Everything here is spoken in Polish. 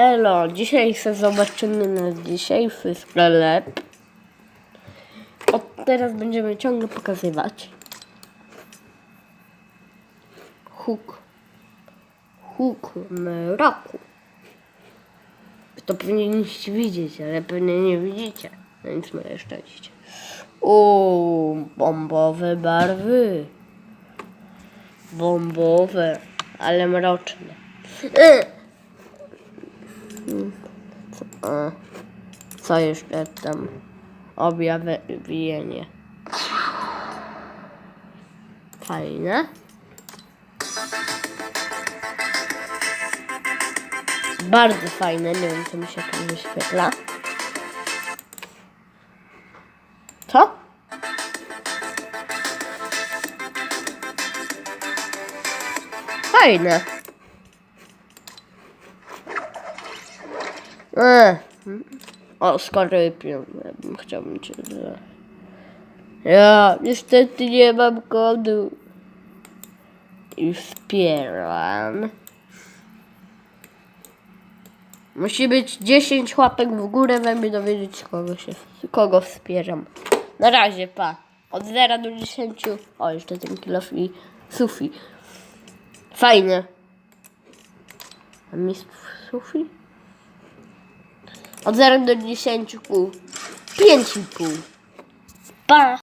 Elo, dzisiaj sobie zobaczymy na dzisiejszy sklep. Od teraz będziemy ciągle pokazywać. Huk. Huk roku. To powinniście widzieć, ale pewnie nie widzicie. No Więc moje szczęście. O, bombowe barwy. Bombowe, ale mroczne. Y! A, co jeszcze tam? Objawienie. Fajne. Bardzo fajne, nie wiem co mi się tam wyświetla. Co? Fajne. E. O, skorypion. Ja bym chciał mieć. że- Ja niestety nie mam kodu. I wspieram. Musi być 10 łapek w górę, żeby dowiedzieć kogo się, kogo wspieram. Na razie, pa. Od 0 do 10. O, jeszcze ten kilof i sufi. Fajne. A mi sufi? Od 0 do 10 pół. 5,5. Pa!